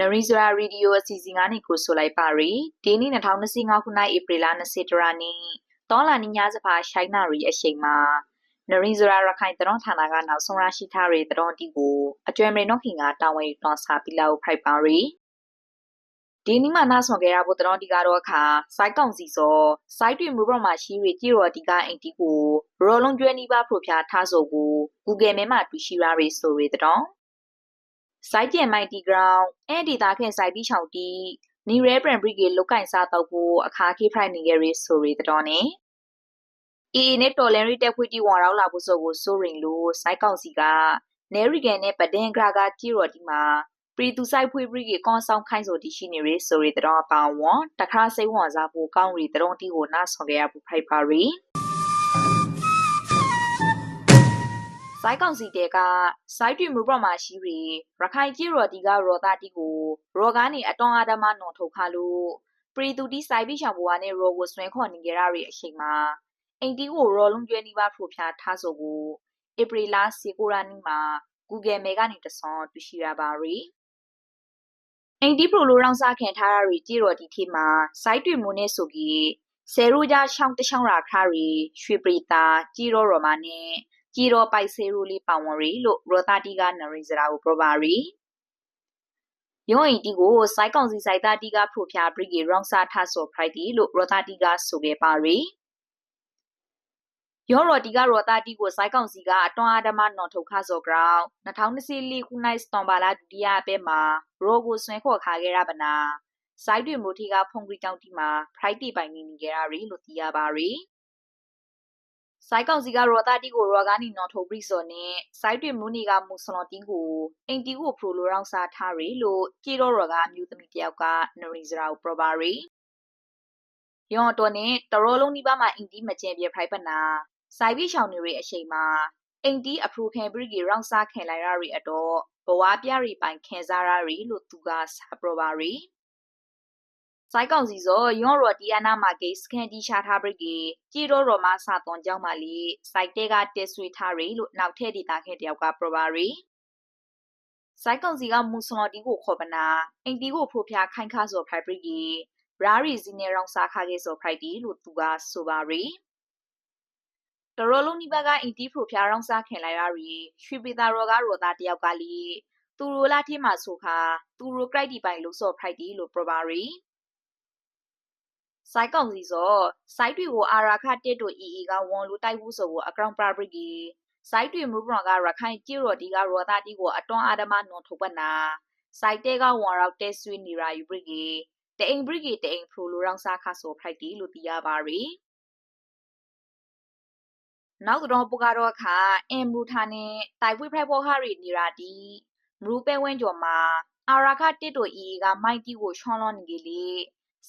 နရီဇရာရေဒီယိုအစီအစဉ်ကနေကိုဆိုလိုက်ပါရီဒီနေ့2025ခုနှစ်ဧပြီလ20ရက်နေ့တောလာနီညာစပါရှိုင်းနာရီအချိန်မှာနရီဇရာရခိုင်တရွန်ဌာနကနောက်ဆုံးရရှိထားတဲ့တရွန်တီကိုအကျွမ်းမရနော့ခင်ကတာဝန်ယူတွန်စာပီလာကိုဖိုက်ပါရီဒီနေ့မှနားဆောင်ခဲ့ရဖို့တရွန်တီကတော့အခါစိုက်ကောင်စီစောစိုက်တွင်မူပေါ်မှာရှိရကြည်ရော်တီကအင်တီကိုရောလုံးကျွဲနီးပါဖရိုဖျားထားဆိုကို Google မဲမှာတွေ့ရှိရရဆိုရတဲ့တရွန် စိုက်ကျင်မိုက်တီဂရောင်းအဲ့ဒီသားခင်စိုက်ပြီးချောင်းတီနီရဲပရန်ဘရီကေလုတ်ကင်စားတော့ကိုအခါခေဖိုင်နေရရီဆိုရီတော်နေအီအီနဲ့တော်လန်ရီတက်ခွေတီဝါရောက်လာဖို့ဆိုကိုဆိုရင်လို့စိုက်ကောင်စီကနဲရီကန်နဲ့ပဒင်ဂရာကကြီးရော်ဒီမှာပရီတူဆိုင်ဖွေးပရီကေကွန်ဆောင်ခိုင်းဆိုတီရှိနေရဆိုရီတော်ပါဝွန်တခါစိတ်ဝင်စားဖို့ကောင်းရီတော်တီကိုနားဆောင်ခဲ့ရဖို့ဖိုက်ပါရီ စိုက်ကောင်စီတဲကစိုက်တွင်မှုပေါ်မှာရှိရီရခိုင်ကြီးရော်ဒီကရောသားတီကိုရောကနေအတောင်အာဒမနွန်ထုတ်ခါလို့ပရီတူတီစိုက်ပြီးရှောင်ဘွားနဲ့ရောကိုဆွဲခေါ်နေကြရရီအချိန်မှာအိမ်တီကိုရောလုံးကျွဲနီးပါးဖရိုဖျားထားဆိုကိုဧပြီလစီကိုရာနီမှာ Google မဲကနေတဆောင်းတွေ့ရှိရပါရီအင်တီပရိုလိုရောင်းစားခင်ထားရရီကြည်တော်ဒီထေမှာစိုက်တွင်မှုနဲ့ဆိုပြီးဆယ်ရိုးကြရှောင်းတချောင်းရာခါရီရွှေပရိတာကြည်တော်ရော်မာနဲ့ ကြည်တော်ပိုက်ဆေရိုလေးပါဝင်ရီလို့ရောတာတီကနရီစရာကိုပြောပါရီယောအင်တီကိုစိုက်ကောင်စီစိုက်တာတီကဖရိုဖျားဘရီဂီရောင်းစားထဆိုဖရိုက်တီလို့ရောတာတီကဆိုခဲ့ပါရီယောရော်တီကရောတာတီကိုစိုက်ကောင်စီကအတွန်းအာဒမနော်ထုတ်ခါစောဂရောင်း2024ခုနှစ်စတန်ဘာလာဒုတိယအပဲမှာရောကိုဆွဲခေါ်ခါခဲ့ရပါနာစိုက်တွေမိုထီကဖုန်ဂရီတောင်တီမှာဖရိုက်တီပိုင်နေနေကြရရီလို့သိရပါရီ စိုက်ကောင်စီကရောတာတီကိုရောကာနီနော်ထုတ်ပြီးစောနဲ့စိုက်တွေမူနီကမူဆလော်တီကိုအင်တီကိုဖရိုလိုရောင်းစားထားရီလို့ကြည်တော့ရောကအမျိုးသမီးတယောက်ကနရီဇရာကိုပရပါရီယောတော်နဲ့တရောလုံးဒီပါမှာအင်တီမကျင်ပြဖိုက်ပနာစိုက်ပြီးရှောင်နေရအချိန်မှာအင်တီအဖရူခံဘရီဂီရောင်းစားခင်လိုက်ရရီအတော့ဘဝပြရီပိုင်ခင်စားရရီလို့သူကဆာပရပါရီ စိုက်ကောင်စီစောယောရော်တီယာနာမာဂိတ်စကန်တီရှာထားဘရီဂီကြည်တော့ရော်မစာသွန်ကြောင်းပါလီစိုက်တဲကတက်ဆွေထားရီလို့နောက်ထည့်ဒေတာခဲ့တယောက်ကပရပါရီစိုက်ကောင်စီကမူဆလော်တီကိုခေါ်ပနာအင်တီကိုဖိုဖျားခိုင်ခါစောဖိုက်ဘရီဂီရာရီဇီနေရောင်စားခါခဲ့စောဖိုက်တီလို့သူကဆိုပါရီတရောလုံးနိဘကအင်တီဖရိုဖျားရောင်းစားခင်လိုက်ရရီရွှေပေတာရောကရောသားတယောက်ကလီသူရိုလာထင်းမှာဆိုခါသူရိုကရိုက်ဒီပိုင်လို့စောဖိုက်တီလို့ပရပါရီ စိုက်ကောင်စီစောစိုက်တွေကိုအာရာခတက်တို့အီအီကဝန်လူတိုက်ဘူးဆိုကိုအကောင်ပရာဘရီဂီစိုက်တွေမူဘရကရခိုင်ကြည်ရော်ဒီကရောသားတီကိုအတွန်းအာဒမနွန်ထုတ်ပတ်နာစိုက်တဲကဝန်ရောက်တဲဆွေးနေရာယူဘရီဂီတအိမ်ဘရီဂီတအိမ်ဖရိုလိုရောင်းစားခါဆိုဖိုက်တီလို့သိရပါရီနောက်တော့ပကတော့ခါအင်ဘူထာနဲ့တိုင်ပွေဖရိုက်ဘောဟာရီနေရာတီမရူပဲဝင်းကျော်မှာအာရာခတစ်တို့အီကမိုက်တီကိုချွန်လွန်နေကြလေ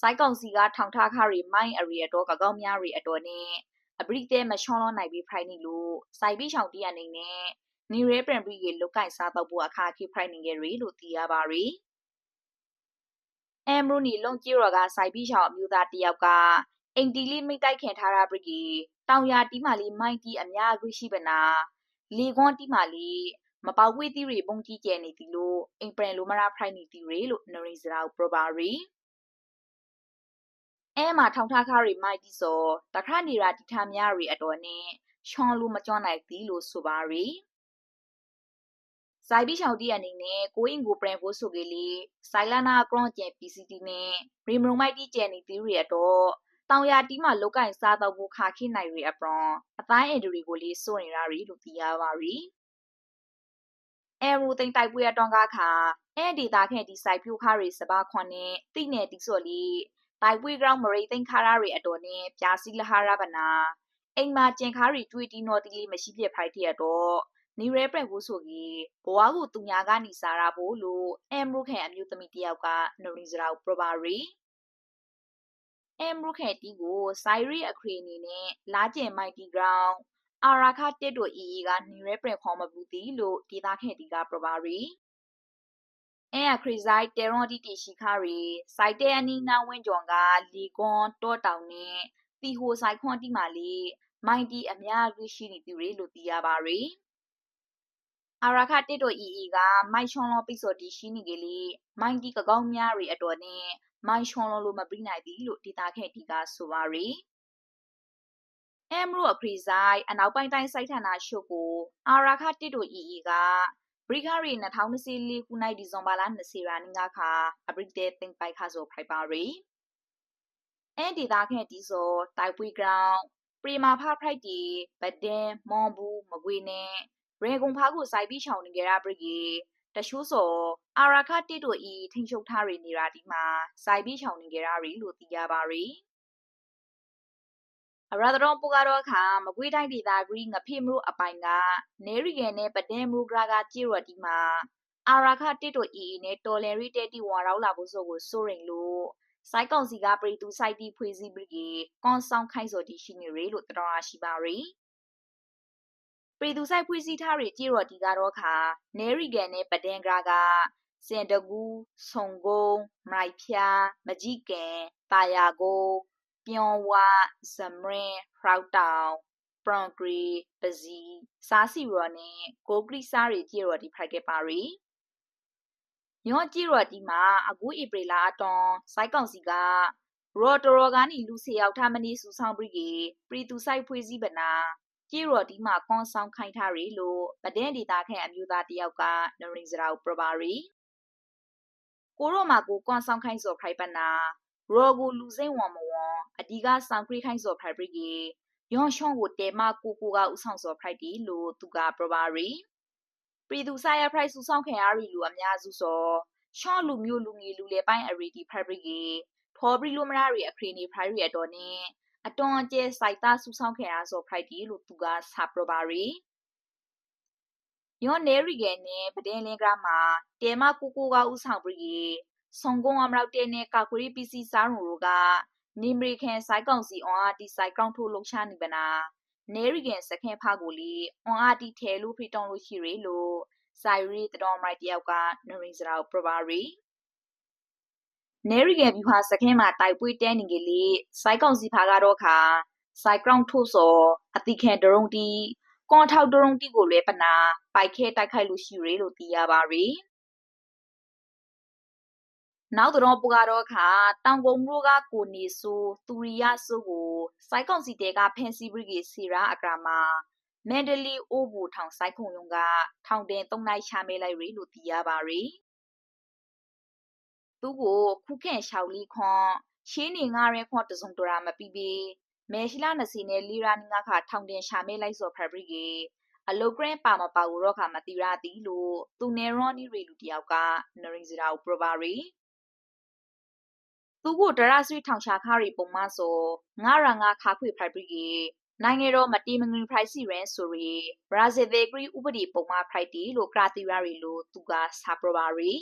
စိုက်ကောင်စီကထောင်ထားခရီမိုင်းအရီအတော့ကကောင်းများရီအတော်နဲ့အပရိတဲမချွန်လွန်နိုင်ပြီးဖိုင်နေလို့စိုက်ပြီးချောင်တီးအနေနဲ့နီရဲပရန်ဘရီကေလုတ်ကင်စားတော့ဖို့အခါခိဖိုင်နေကြရီလို့သိရပါရီအမ်ဘရူနီလုံကြီးရော်ကစိုက်ပြီးချောင်အမျိုးသားတယောက်ကအိမ်တီလီမိတိုက်ခင်ထားတာဘရီကေတောင်ယာတီးမာလီမိုင်းတီအများအခွင့်ရှိပနာလီကွန်တီးမာလီမပေါဝေးတီရီပုံကြီးကျဲနေတီလို့အိမ်ပရန်လိုမရာဖရိုင်နီတီရီလို့နရီစရာပရပါရီ အဲမှာထောင်ထားခါရီမိုက်တီစောတခါနေရာတီထားများရီအတော်နဲ့ရှွန်လူမကျွမ်းနိုင်သည်လို့ဆိုပါရီဇိုင်ဘီရှောင်တီအနေနဲ့ကိုအင်ကိုပရန်ဖို့ဆိုကလေးစိုင်လာနာကရွန်ကျန် PCT နဲ့ရီမရုံမိုက်တီကျန်နေသည်ရီအတော့တောင်ယာတီးမှာလုတ်ကင်စားတော့ဖို့ခါခိနိုင်ရီအပရွန်အတိုင်းအင်ဒရီကိုလေးစိုးနေတာရီလို့သိရပါရီအဲရူသိန်တိုက်ပွဲတောင်ကားခါအဲဒေတာခဲဒီဆိုင်ဖြူခါရီစပါခွန်နဲ့တိနေတီစော်လီ တိုက်ပွဲကောင်မရိသိန်ခါရာရီအတော်နဲ့ပြာစီလဟာရပနာအိမ်မှာကျင်ခါရီတွေ့တီနော်တီလေးမရှိပြဖိုက်တဲ့တော့နီရဲပရက်ကိုဆိုကြီးဘဝကိုသူညာကနေစားရဖို့လို့အမ်ရုခဲအမျိုးသမီးတယောက်ကနရီစရာပရပါရီအမ်ရုခဲတီကိုဆိုင်ရီအခရီအနေနဲ့လာကျင်မိုက်တီဂရောင်းအာရာခတက်တို့အီအီကနေရဲပရက်ခေါ်မဘူးတီလို့ဒေတာခဲတီကပရပါရီ အဲခရီဇိုက်တေရွန်တီတီရှိခါရီစိုက်တဲ့အနီနာဝင်းကျော်ကလီကွန်တောတောင်နဲ့တီဟိုဆိုင်ခွန်တီမာလီမိုင်တီအများကြီးရှိနေသူတွေလို့သိရပါရီအာရခတစ်တို့ EE ကမိုင်ချွန်လောပိစော်တီရှိနေကလေးမိုင်တီကကောင်းများရီအတော်နဲ့မိုင်ချွန်လောလိုမပြီးနိုင်သည်လို့ဒေတာခဲ့တီကဆိုပါရီအမ်ရိုအဖရီဆိုင်အနောက်ပိုင်းတိုင်းစိုက်ဌာနရှုပ်ကိုအာရခတစ်တို့ EE က ဘရိခရီ2024ခုနှစ်ဒီဇင်ဘာလ20ရက်နေ့ကခါအပရိတေတင်ပိုက်ခါဆိုဖိုက်ပါရီအန်ဒီတာခဲ့တီဆိုတိုက်ပွေဂရောင်းပရီမာဖာဖရိုက်တီဘဒင်မွန်ဘူးမကွေနဲ့ရေကုံဖားကိုစိုက်ပြီးချောင်းနေကြတာပရိတရှိုးစောအာရခတစ်တို့ဤထိန်ချုပ်ထားရနေတာဒီမှာစိုက်ပြီးချောင်းနေကြတာရီလို့သိရပါရီအ ရဒရောပူကတော့ခါမကွေးတိုင်းဒေသဂရီငဖိမလို့အပိုင်ကနေရီဂန်နဲ့ပဒဲမူဂရာကကြေရတီမှာအာရခတစ်တို့ဤနဲ့တော်လယ်ရီတဲတီဝါရောက်လာဖို့ဆိုကိုစိုးရင်လို့စိုက်ကောင်စီကပရိတူစိုက်တီဖွေးစည်းပြီးကွန်ဆောင်ခိုင်စော်တီရှိနေရလို့တော်ရရှိပါရီပရိသူဆိုင်ဖွေးစည်းထားတဲ့ကြေရော်တီကတော့ခါနဲရီဂန်နဲ့ပဒင်ဂရာကစင်တကူဆုံကုန်းမိုက်ဖျားမကြီးကန်ပါယာကို ပြောင်းဝဇမရင်ဖရောက်တောင်ပရွန်ဂရီပဇီစားစီရော်နဲ့ကိုဂရီစားရီကြေရော်တီဖိုက်ခဲ့ပါရီညောကြေရော်တီမှာအခုဧပြီလအတွန်စိုက်ကောင်စီကရော်တိုရောကနေလူစီရောက်ထားမနီစူဆောင်ပြီးကပရီသူဆိုင်ဖွေးစည်းပနာကြေရော်ဒီမှာကွန်ဆောင်ခိုင်းထားရီလို့ဗဒင်းဒေတာခန့်အမျိုးသားတယောက်ကနရင်စရာပရပါရီကိုရောမှာကိုကွန်ဆောင်ခိုင်းစော်ခိုင်ပနာ ရောကိုလူစိမ့်ဝံမဝံအဒီကဆောင်ခရီခိုင်းစော်ဖိုင်ပရီကေယောရှောင်းကိုတဲမကိုကိုကဥဆောင်စော်ဖိုက်တီလို့သူကပရပါရီပရီသူဆိုင်ရဖရိုက်ဆူဆောင်ခင်အားရီလူအများစုစောရှောင်းလူမျိုးလူငယ်လူလေပိုင်းအရီတီဖိုင်ပရီကေဖော်ပရီလိုမရာရီအခရီနေဖိုင်ရီအတော်နဲ့အတွန်အကျဲစိုက်သားဆူဆောင်ခဲ့အားဆိုဖိုက်တီလို့သူကစာပရပါရီယောနေရီကဲနဲ့ပဒင်းလင်းကရမှာတဲမကိုကိုကဥဆောင်ပြီးဆုံကုန်းအမရောက် တဲ့နဲ့ကာကွရီပီစီစားရုံတို့ကနေမရီကန်ဆိုင်ကောင်စီအွန်အားတီဆိုင်ကောင်ထိုးလုံချနေပနာနေရီကန်စခင်ဖာကိုလီအွန်အားတီထဲလို့ဖိတောင်းလို့ရှိရလို့ဆိုင်ရီတတော်မိုက်တယောက်ကနရင်စရာပရပါရီနေရီကဗျူဟာစခင်းမှာတိုက်ပွဲတဲနေကလေးစိုက်ကောင်စီဖာကတော့ခါစိုက်ကောင်ထို့စောအတိခံဒရုံတီကွန်ထောက်ဒရုံတီကိုလည်းပနာပိုက်ခဲတိုက်ခိုက်လို့ရှိရလို့သိရပါရီ နောက်တော့ပူကတော့ခါတောင်ကုန်းမြို့ကကိုနေဆူသူရီယာဆူကိုစိုက်ကောင်စီတဲကဖန်စီဘရီဂီစီရာအကရာမှာမန်ဒလီအိုဘူထောင်စိုက်ခုံယုံကထောင်တင်၃နိုင်ချမဲလိုက်ရီလို့သိရပါရီသူကိုခုခန့်ရှောက်လီခွန်ရှင်းနေငါရဲခွန်တစုံတရာမပြီးပြီးမဲရှိလာနစီနဲ့လီရာနီငါခထောင်တင်ရှာမဲလိုက်စော်ဖက်ဘရီကေအလုတ်ဂရန်ပါမပါဘူးတော့ခါမတိရသည်လို့သူနေရောနီရီလူတယောက်ကနရင်စရာကိုပရပါရီ သူကိုဒရဆွေထောင်ချာခါရီပုံမဆိုငါရငါခါခွေဖရိုက်ဘရီကေနိုင်ငံတော်မတီမငင်ဖရိုက်စီရန်ဆိုရီဘရာဇီးဒေဂရီဥပဒေပုံမဖရိုက်တီလို့ကရာတီရာရီလို့သူကစာပရပါရီ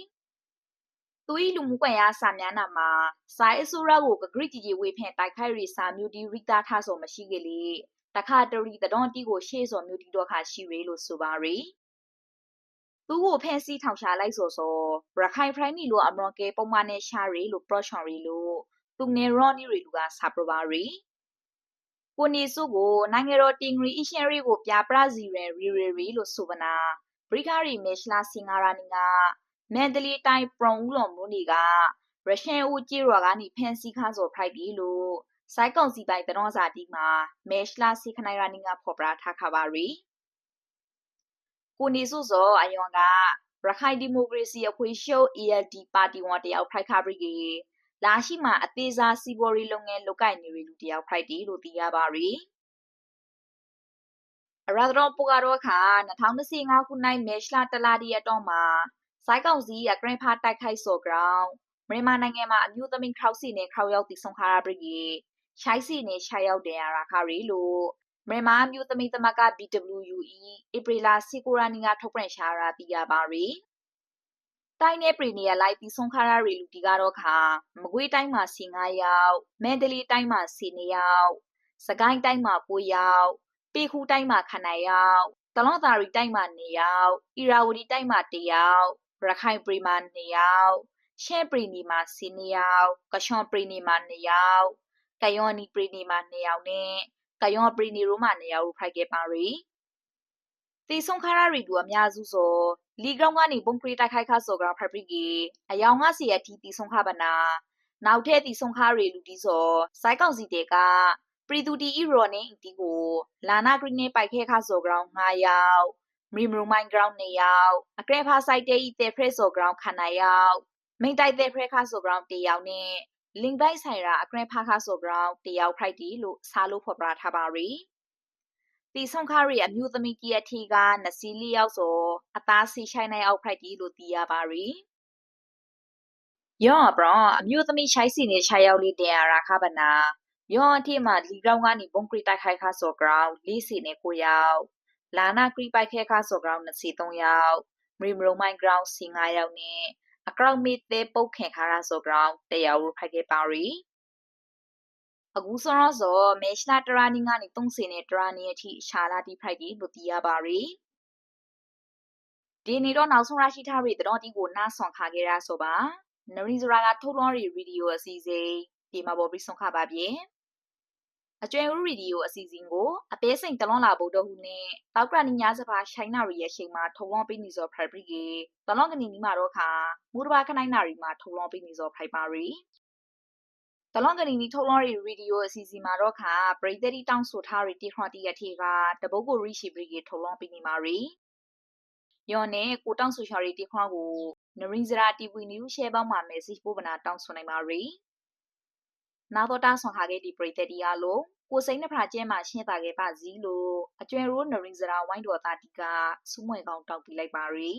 သူဤလူမှုကွန်ရက်စာမျက်နှာမှာစာအစိုးရကိုဂရိတီကြီးဝေဖန်တိုက်ခိုက်ရီစာမျိုးဒီရီတာထားဆိုမရှိကလေးတခါတရီတတော်တီကိုရှေ့စော်မျိုးဒီတော့ခါရှိရီလို့ဆိုပါရီ သူ့ကိုဖန်စီထောင်ချလိုက်ဆိုဆိုရခိုင်ဖရိုင်းနီလိုအမရွန်ကေပုံမှန်နဲ့ရှာရီလို့ပရော့ချွန်ရီလို့သူနေရော်နီရီလူကစာပရပါရီကိုနေစုကိုနိုင်ငံတော်တင်ဂရီအရှင်ရီကိုပြပရစီရယ်ရီရီရီလို့ဆိုပနာဘရိခရီမေရှလာစင်ဂါရာနီကမန်ဒလီတိုင်းပရုံဦးလော်မူနီကရုရှားဦးကြီးရော်ကနေဖန်စီခါဆိုဖိုက်ဒီလို့စိုက်ကောင်စီပိုင်တတော်စာတီမှာမေရှလာစီခနိုင်ရာနီကဖော်ပြထားခပါရီ ကိုနေစုစောအယွန်ကရခိုင်ဒီမိုကရေစီအဖွဲ့ချုပ် ALD ပါတီဝန်တယောက်ဖိုက်ခါပရီကေလာရှိမှာအသေးစားစီဘော်ရီလုပ်ငန်းလုပ်ကိုင်နေရလူတယောက်ဖိုက်တီလို့သိရပါရီအရာတော်ပူကတော့ခါ2025ခုနှစ်မေရှလာတလာဒီအတော့မှာစိုက်ကောင်စီကဂရန်ဖာတိုက်ခိုက်စော်ကောင်မြန်မာနိုင်ငံမှာအမျိုးသမီးခေါက်စီနဲ့ခေါက်ရောက်တည်ဆုံခါရပရီရှိုက်စီနဲ့ရှိုက်ရောက်တယ်ရာခါရီလို့ မြန်မာမျိုးသမီးသမဂ BWUE ဧပြီလ 19ရက်နေ့ကထုတ်ပြန်ရှာရာသိရပါရီတိုင်းနယ်ပရီနီယာလိုက်ပြီးဆုံးခါရရီလူတီကတော့ခါမကွေးတိုင်းမှာ15ယောက်မန္တလေးတိုင်းမှာ10ယောက်စကိုင်းတိုင်းမှာ9ယောက်ပေခူးတိုင်းမှာခဏယောက်တလောသာရီတိုင်းမှာ2ယောက်ဣရာဝတီတိုင်းမှာ1ယောက်ရခိုင်ပရီမှာ2ယောက်ရှဲပရီနီမှာ10ယောက်ကရှွန်ပရီနီမှာ2ယောက်ကယောနီပရီနီမှာ2ယောက်နဲ့ ကယောပရီနီရိုမာနေရာကိုဖိုက်ခဲ့ပါရီတေဆုံးခါရရီတူအများစုဆိုလီဂရောင်းကနေဘုံခရီတိုက်ခိုက်ခါဆိုကဖက်ပရီကီအယောင်ငါစီအတီတီဆုံးခါပနာနောက်ထဲတီဆုံးခါရီလူတီဆိုစိုက်ကောင်စီတေကပရီတူတီအီရိုနေအတီကိုလာနာဂရီနေပိုက်ခဲခါဆိုကရောင်း9ယောက်မရီမရူမိုင်းဂရောင်း2ယောက်အကရဲဖာဆိုင်တေဤတေဖရက်ဆိုကရောင်းခဏယောက်မိန်တိုက်တေဖရက်ခါဆိုကရောင်း1ယောက်နဲ့ လင်ဘိုက်ဆိုင်ရာအကရဲဖာခါဆိုကရောင်း1ယောက်ဖိုက်တီလို့စားလို့ဖော်ပြထားပါရီတီဆုံခါရီအမျိုးသမီးကြီးအထီကနစီလီယောက်ဆိုအသားစီရှိုင်းနိုင်အောင်ဖိုက်တီလို့သိရပါရီယောဘရအမျိုးသမီးရှိုင်းစီနေခြာရောက်လေးတင်ရတာခါပနာယောအထီမှာလီဂရောင်းကနေဘုံကရီတိုက်ခိုက်ခါဆိုဂရောင်းလေးစီနေကိုရောက်လာနာကရီပိုက်ခဲခါဆိုဂရောင်းနစီ3ယောက်မရီမရုံမိုင်းဂရောင်းစီ9ယောက်နဲ့ အကောက်မီသေးပုတ်ခင်ခါရဆိုဂရောင်းတယောက်ဖိုက်ခဲ့ပါရီအခုဆိုတော့ဆိုမေရှလာတရာနီကနေ30နဲ့တရာနီအထိရှာလာတိဖိုက်ပြီးလို့သိရပါရီဒီနေ့တော့နောက်ဆုံးရရှိထားပြီးတော့ဒီကိုနားဆွန်ခါခဲ့ရဆိုပါနရီဇရာကထုတ်လွှင့်ရီဗီဒီယိုအစီအစဉ်ဒီမှာပေါ်ပြီးဆွန်ခါပါပြင် အကျွဲဦးရီဒီယိုအစီအစဉ်ကိုအပေးစိန်တလွန်လာဖို့တော့ဟုနဲ့တောက်ကရနီညာစပါရှိုင်းနာရီရဲ့ချိန်မှာထုံလွန်ပေးနေစောဖရိုက်ပရီကေတလွန်ကနေနီမှာတော့ခါမူတဘာခနိုင်နာရီမှာထုံလွန်ပေးနေစောဖိုက်ပါရီတလွန်ကလေးနီထုတ်လွှင့်ရီဗီဒီယိုအစီအစဉ်မှာတော့ခါပရိသတ်တီတောင်းဆိုထားရီတီခွန်တီရထေကတပုတ်ကိုရီရှိပရီကေထုတ်လွှင့်ပြီးနေမှာရီယောနဲ့ကိုတောင်းဆိုရှာရီတီခွန်ကိုနရင်းစရာတီဗီနျူးရှဲပေါင်းမှာ message ပို့ပနာတောင်းဆိုနိုင်ပါရီ နောက်တော့တာဆွန်ခါခဲ့ဒီပရိသတ်တီအားလို့ကိုစိန်နှဖရာကျဲမှာရှင်းတာခဲ့ပါစီလို့အကျွဲရိုးနရင်းစရာဝိုင်းတော်သားတီကစူးမွေကောင်းတောက်ပြလိုက်ပါရီ